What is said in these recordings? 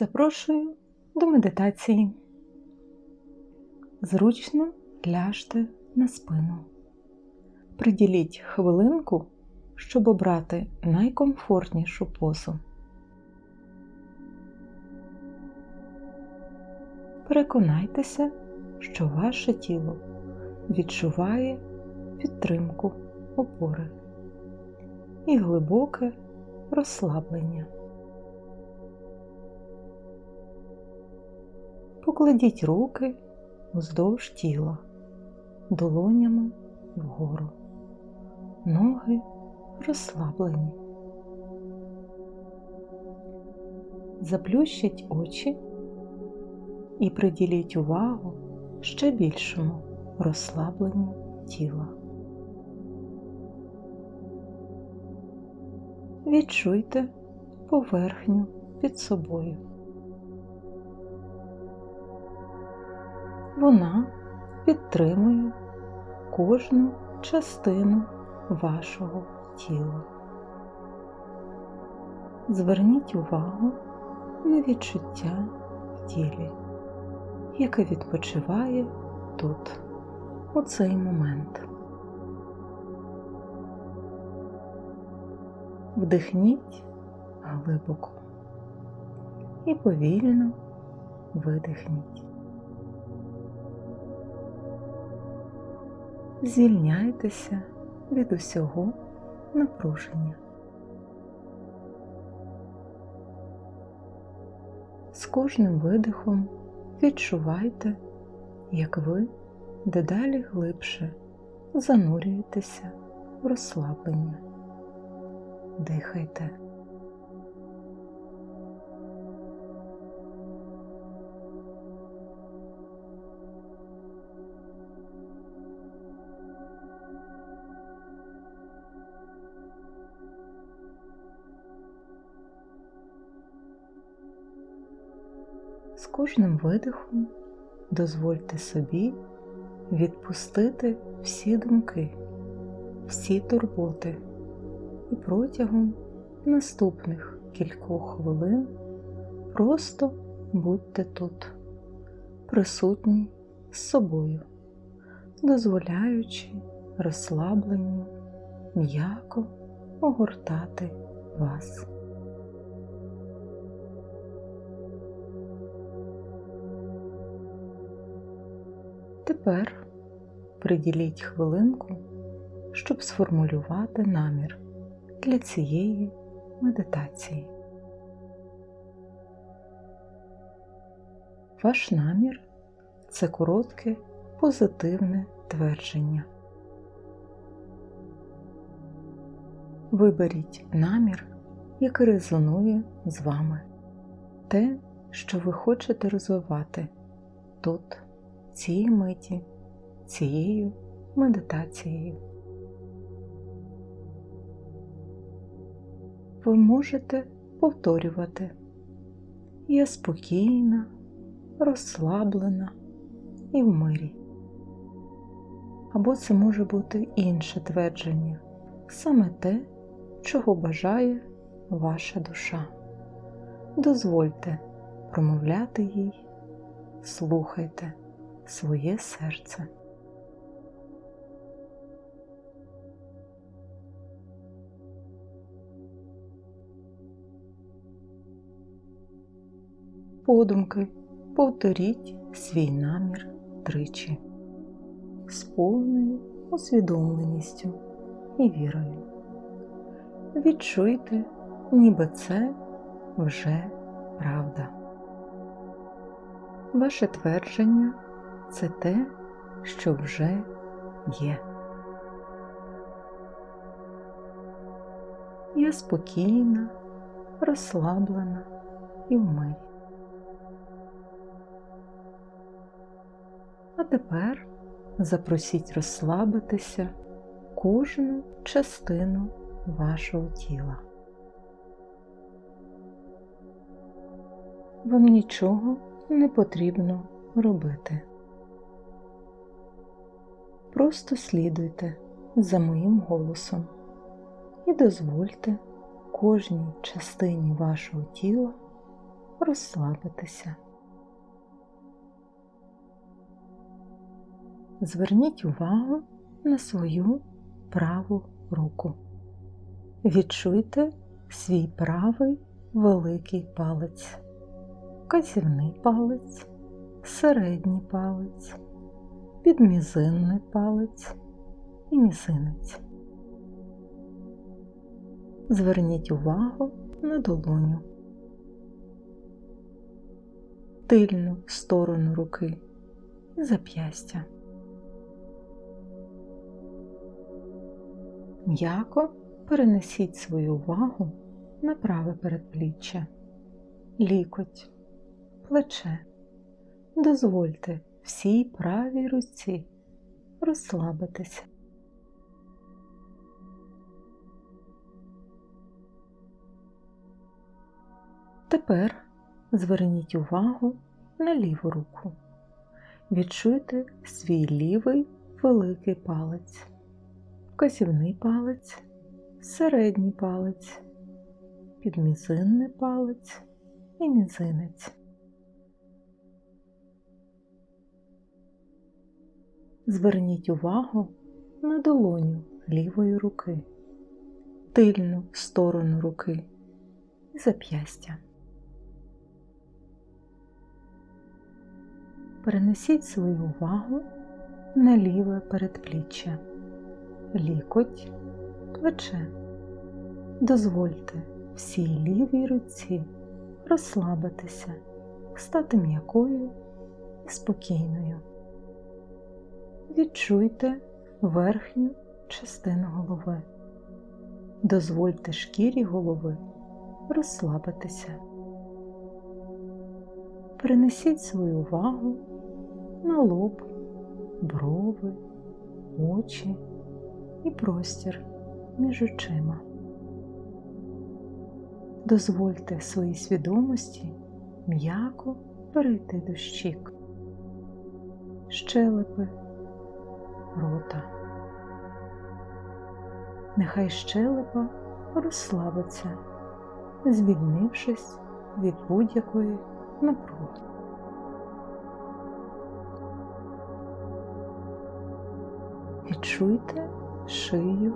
Запрошую до медитації. Зручно ляжте на спину. Приділіть хвилинку, щоб обрати найкомфортнішу позу. Переконайтеся, що ваше тіло відчуває підтримку опори і глибоке розслаблення. Покладіть руки вздовж тіла, долонями вгору, ноги розслаблені. Заплющіть очі і приділіть увагу ще більшому розслабленню тіла. Відчуйте поверхню під собою. Вона підтримує кожну частину вашого тіла. Зверніть увагу на відчуття в тілі, яке відпочиває тут, у цей момент. Вдихніть глибоко і повільно видихніть. Звільняйтеся від усього напруження. З кожним видихом відчувайте, як ви дедалі глибше занурюєтеся в розслаблення. Дихайте. Кожним видихом дозвольте собі відпустити всі думки, всі турботи і протягом наступних кількох хвилин просто будьте тут, присутні з собою, дозволяючи розслабленню м'яко огортати вас. Тепер приділіть хвилинку, щоб сформулювати намір для цієї медитації. Ваш намір це коротке позитивне твердження. Виберіть намір, який резонує з вами, те, що ви хочете розвивати тут цієї миті, цією медитацією. Ви можете повторювати Я спокійна, розслаблена і в мирі. Або це може бути інше твердження, саме те, чого бажає ваша душа. Дозвольте промовляти їй, слухайте своє серце. Подумки повторіть свій намір тричі з повною усвідомленістю і вірою. Відчуйте, ніби це вже правда. Ваше твердження це те, що вже є. Я спокійна, розслаблена і в мирі. А тепер запросіть розслабитися кожну частину вашого тіла. Вам нічого не потрібно робити. Просто слідуйте за моїм голосом і дозвольте кожній частині вашого тіла розслабитися. Зверніть увагу на свою праву руку. Відчуйте свій правий великий палець, казівний палець, середній палець, підмізинний палець і мізинець. Зверніть увагу на долоню, тильну сторону руки і зап'ястя. М'яко перенесіть свою увагу на праве передпліччя, лікоть, плече. Дозвольте всій правій руці розслабитися. Тепер зверніть увагу на ліву руку. Відчуйте свій лівий великий палець, вказівний палець, середній палець, підмізинний палець і мізинець. Зверніть увагу на долоню лівої руки, тильну сторону руки і зап'ястя. Перенесіть свою увагу на ліве передпліччя, лікоть, плече. Дозвольте всій лівій руці розслабитися, стати м'якою і спокійною. Відчуйте верхню частину голови. Дозвольте шкірі голови розслабитися. Перенесіть свою увагу на лоб, брови, очі і простір між очима. Дозвольте своїй свідомості м'яко перейти до щік, щелепи, рота. Нехай щелепа розслабиться, звільнившись від будь-якої напруги. Відчуйте шию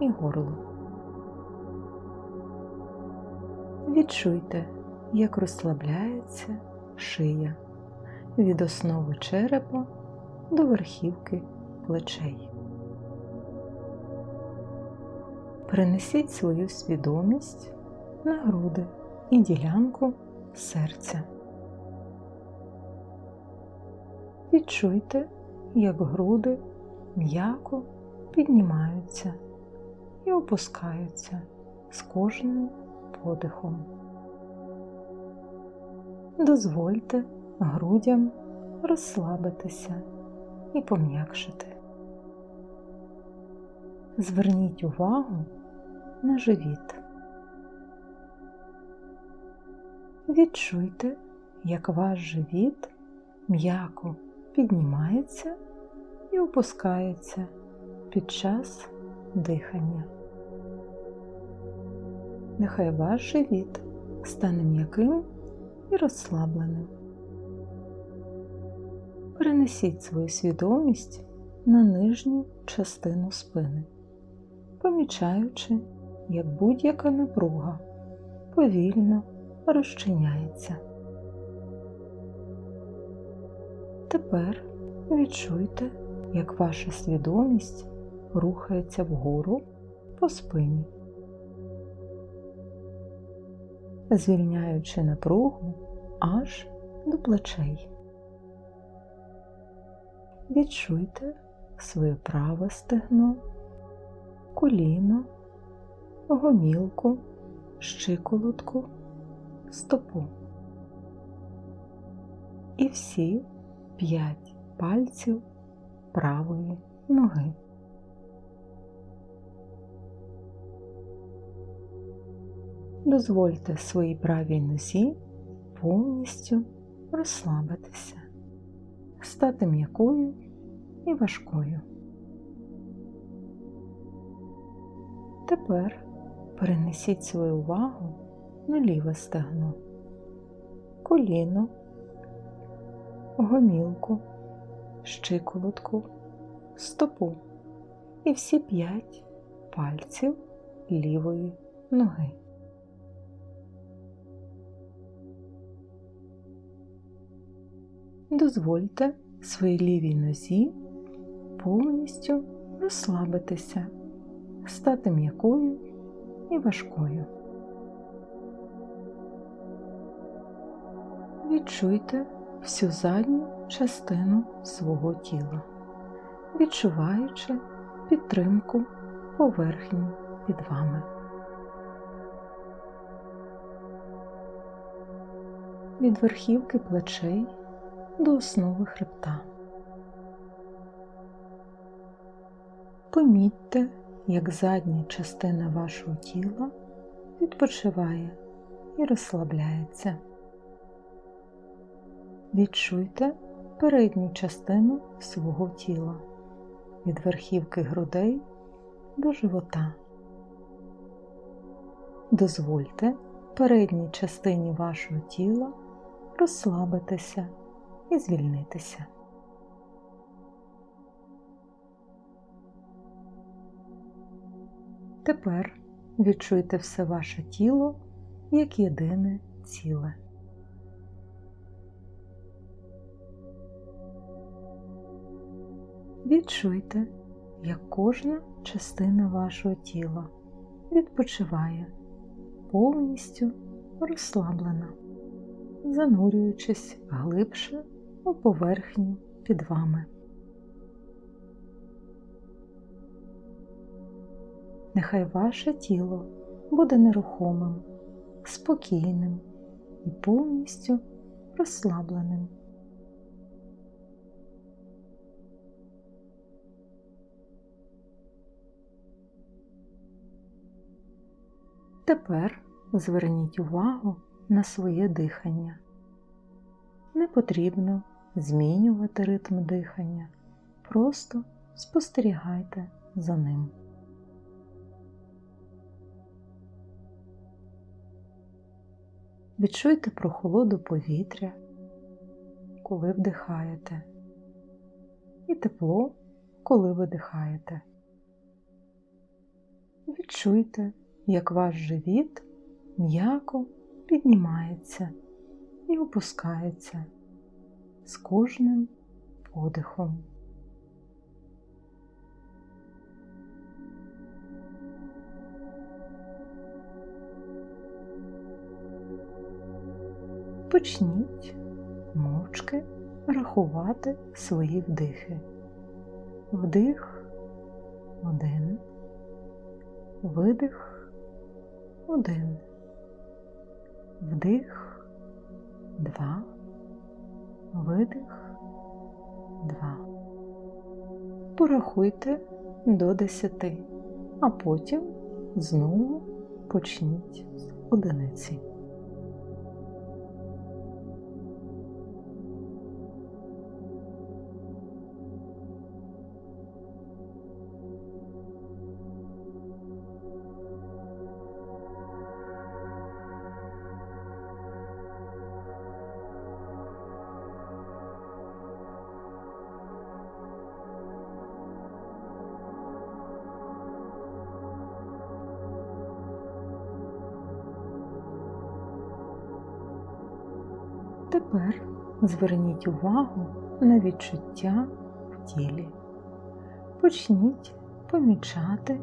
і горло. Відчуйте, як розслабляється шия від основи черепа до верхівки плечей. Перенесіть свою свідомість на груди і ділянку серця. Відчуйте, як груди м'яко піднімаються і опускаються з кожним подихом. Дозвольте грудям розслабитися і пом'якшити. Зверніть увагу на живіт. Відчуйте, як ваш живіт м'яко піднімається і опускається під час дихання. Нехай ваш живіт стане м'яким і розслабленим. Перенесіть свою свідомість на нижню частину спини, помічаючи, як будь-яка напруга повільно розчиняється. Тепер відчуйте, як ваша свідомість рухається вгору по спині, звільняючи напругу аж до плечей. Відчуйте своє праве стегно, коліно, гомілку, щиколотку, стопу. І всі п'ять пальців правої ноги. Дозвольте своїй правій нозі повністю розслабитися, стати м'якою і важкою. Тепер перенесіть свою увагу на ліве стегно, коліно, гомілку, щиколотку, стопу. І всі п'ять пальців лівої ноги. Дозвольте своїй лівій нозі повністю розслабитися, стати м'якою і важкою. Відчуйте всю задню частину свого тіла, відчуваючи підтримку поверхні під вами. Від верхівки плечей до основи хребта. Помітьте, як задня частина вашого тіла відпочиває і розслабляється. Відчуйте передню частину свого тіла від верхівки грудей до живота. Дозвольте передній частині вашого тіла розслабитися і звільнитися. Тепер відчуйте все ваше тіло як єдине ціле. Відчуйте, як кожна частина вашого тіла відпочиває повністю розслаблена, занурюючись глибше у поверхню під вами. Нехай ваше тіло буде нерухомим, спокійним і повністю розслабленим. Тепер зверніть увагу на своє дихання. Не потрібно змінювати ритм дихання, просто спостерігайте за ним. Відчуйте прохолоду повітря, коли вдихаєте, і тепло, коли видихаєте. Відчуйте, як ваш живіт м'яко піднімається і опускається з кожним подихом. Почніть мовчки рахувати свої вдихи. Вдих один, видих один, вдих два, видих два. Порахуйте до десяти, а потім знову почніть з одиниці. Тепер зверніть увагу на відчуття в тілі. Почніть помічати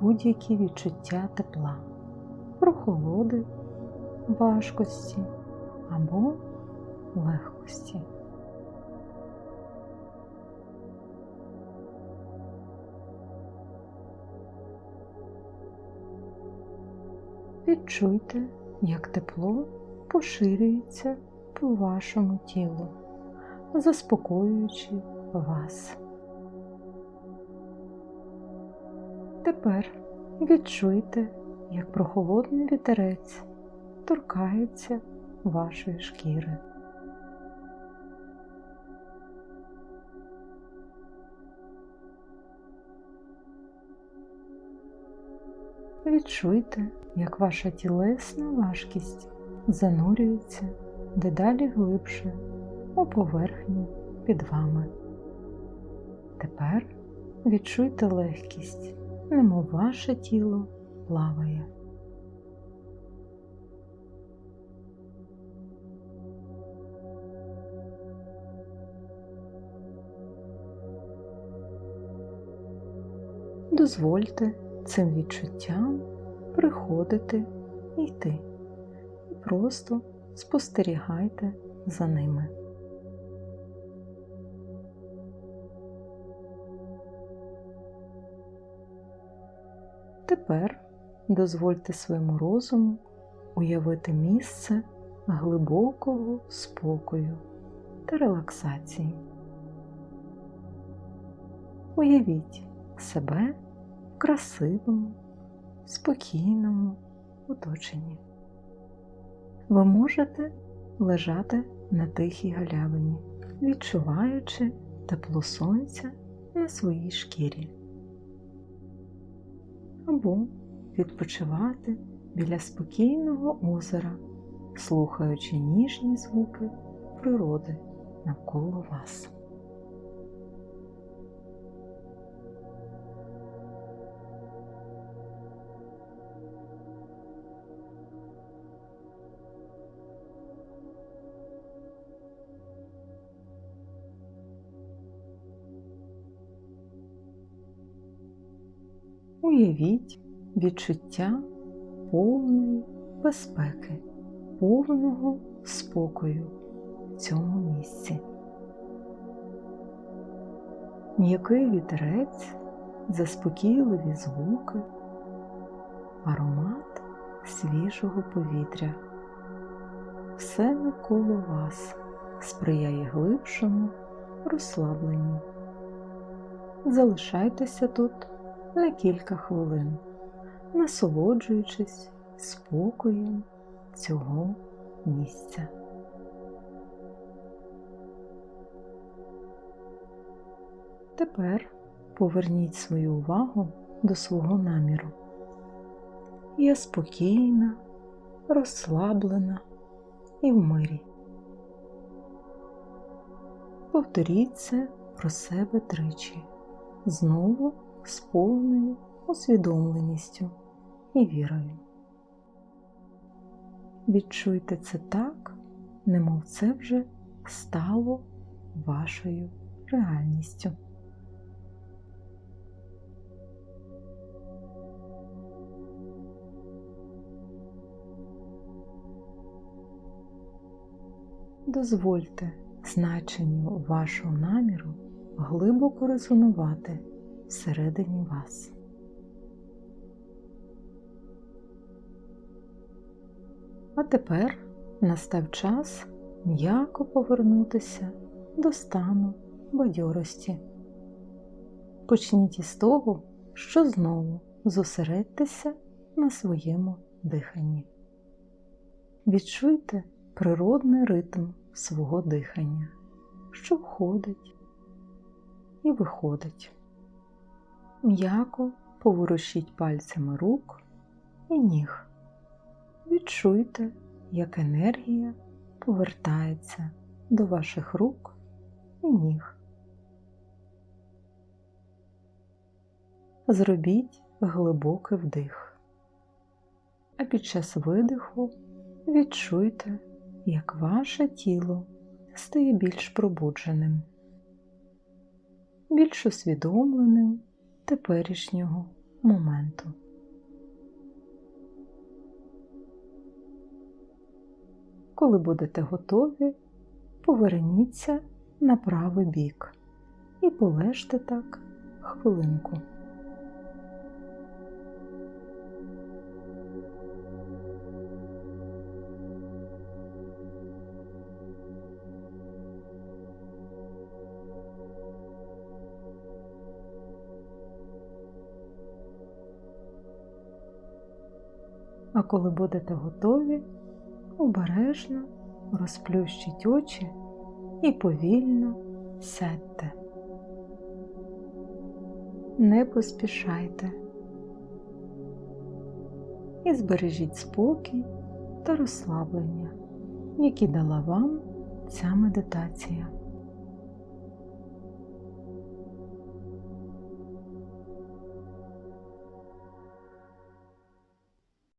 будь-які відчуття тепла, прохолоди, важкості або легкості. Відчуйте, як тепло поширюється по вашому тілу, заспокоюючи вас. Тепер відчуйте, як прохолодний вітерець торкається вашої шкіри. Відчуйте, як ваша тілесна важкість занурюється дедалі глибше у поверхню під вами. Тепер відчуйте легкість, немов ваше тіло плаває. Дозвольте цим відчуттям приходити йти. І просто спостерігайте за ними. Тепер дозвольте своєму розуму уявити місце глибокого спокою та релаксації. Уявіть себе в красивому, спокійному оточенні. Ви можете лежати на тихій галявині, відчуваючи тепло сонця на своїй шкірі, або відпочивати біля спокійного озера, слухаючи ніжні звуки природи навколо вас. Уявіть відчуття повної безпеки, повного спокою в цьому місці. М'який вітерець, заспокійливі звуки, аромат свіжого повітря. Все навколо вас сприяє глибшому розслабленню. Залишайтеся тут на кілька хвилин, насолоджуючись спокоєм цього місця. Тепер поверніть свою увагу до свого наміру. Я спокійна, розслаблена і в мирі. Повторіть це про себе тричі. Знову з повною усвідомленістю і вірою. Відчуйте це так, немов це вже стало вашою реальністю. Дозвольте значенню вашого наміру глибоко резонувати всередині вас. А тепер настав час м'яко повернутися до стану бадьорості. Почніть із того, що знову зосередьтеся на своєму диханні. Відчуйте природний ритм свого дихання, що входить і виходить. М'яко поворушіть пальцями рук і ніг. Відчуйте, як енергія повертається до ваших рук і ніг. Зробіть глибокий вдих, а під час видиху відчуйте, як ваше тіло стає більш пробудженим, більш усвідомленим теперішнього моменту. Коли будете готові, поверніться на правий бік і полежте так хвилинку. А коли будете готові, обережно розплющіть очі і повільно сядьте. Не поспішайте і збережіть спокій та розслаблення які дала вам ця медитація.